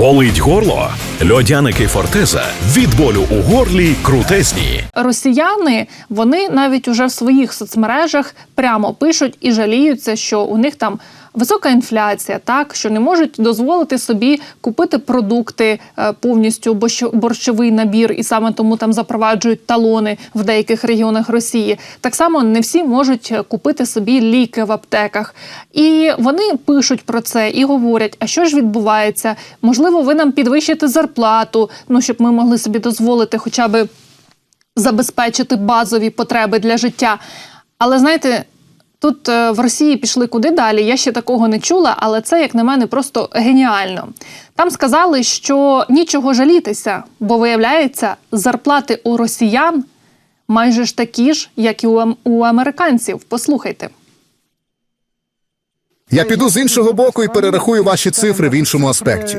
Болить горло? Льодяники Фортеза від болю у горлі крутезні. Росіяни вони навіть уже в своїх соцмережах прямо пишуть і жаліються, що у них там висока інфляція, так що не можуть дозволити собі купити продукти е, повністю борщ- борщовий набір, і саме тому там запроваджують талони в деяких регіонах Росії. Так само не всі можуть е, купити собі ліки в аптеках. І вони пишуть про це і говорять: а що ж відбувається? Можливо, ви нам підвищите зарплату, ну щоб ми могли собі дозволити хоча би забезпечити базові потреби для життя. Але знаєте, тут е, в Росії пішли куди далі. Я ще такого не чула, але це, як на мене, просто геніально. Там сказали, що нічого жалітися, бо виявляється, зарплати у росіян майже ж такі ж, як і у американців. Послухайте. Я піду з іншого боку і перерахую ваші цифри в іншому аспекті.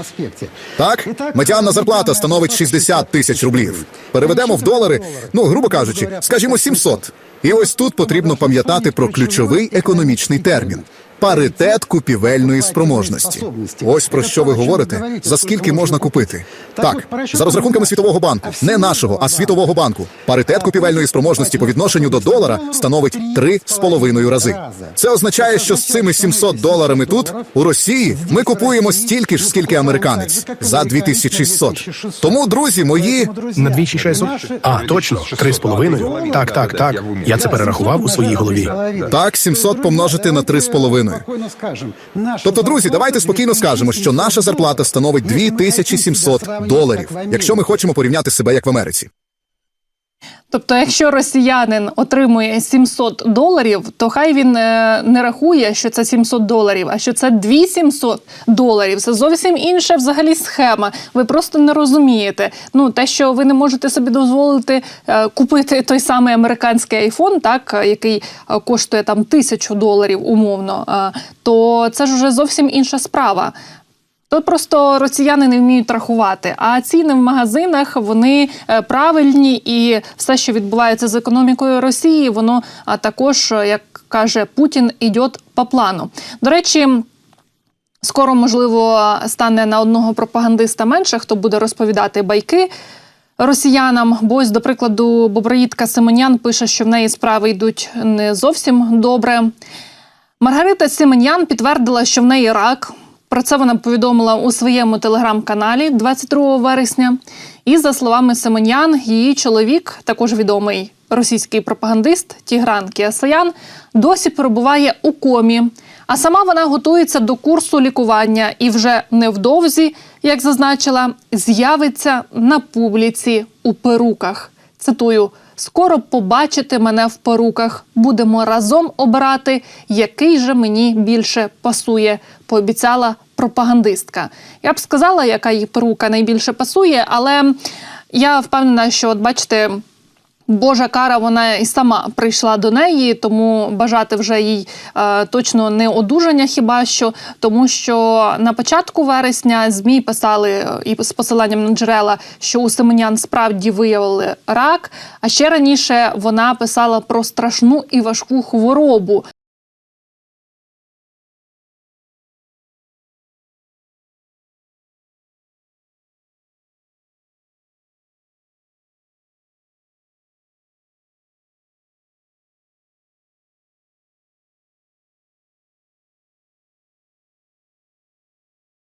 Аспекті. Так, медіанна зарплата становить 60 тисяч рублів. Переведемо в долари, ну грубо кажучи, скажімо, 700. І ось тут потрібно пам'ятати про ключовий економічний термін. Паритет купівельної спроможності. Ось про що ви говорите. За скільки можна купити? Так, за розрахунками світового банку, не нашого, а світового банку. Паритет купівельної спроможності по відношенню до долара становить 3,5 рази. Це означає, що з цими 700 доларами тут у Росії ми купуємо стільки ж, скільки американець за 2600. Тому, друзі, мої На 2600? А, точно, три з половиною. Так, так, так. Я це перерахував у своїй голові. так 700 помножити на 3,5. Тобто, друзі, давайте спокійно скажемо, що наша зарплата становить 2700 доларів, якщо ми хочемо порівняти себе як в Америці. Тобто, якщо росіянин отримує 700 доларів, то хай він е, не рахує, що це 700 доларів, а що це 2700 доларів. Це зовсім інша взагалі схема. Ви просто не розумієте. Ну те, що ви не можете собі дозволити е, купити той самий американський айфон, так який е, коштує там тисячу доларів умовно, то це ж вже зовсім інша справа. Тут просто росіяни не вміють рахувати. А ціни в магазинах вони е, правильні, і все, що відбувається з економікою Росії, воно також, е, як каже Путін, йде по плану. До речі. Скоро, можливо, стане на одного пропагандиста менше, хто буде розповідати байки росіянам. Бо ось, до прикладу, Боброїдка Семенян пише, що в неї справи йдуть не зовсім добре. Маргарита Семенян підтвердила, що в неї рак. Про це вона повідомила у своєму телеграм-каналі 22 вересня. І за словами Семенян, її чоловік, також відомий російський пропагандист Тігран Кіасаян, досі перебуває у комі. А сама вона готується до курсу лікування і вже невдовзі, як зазначила, з'явиться на публіці у перуках. Цитую: скоро побачите мене в перуках. Будемо разом обирати, який же мені більше пасує, пообіцяла пропагандистка. Я б сказала, яка їй перука найбільше пасує, але я впевнена, що от бачите. Божа кара, вона і сама прийшла до неї, тому бажати вже їй е, точно не одужання, хіба що тому, що на початку вересня змі писали е, і з посиланням на джерела, що у Семенян справді виявили рак. А ще раніше вона писала про страшну і важку хворобу.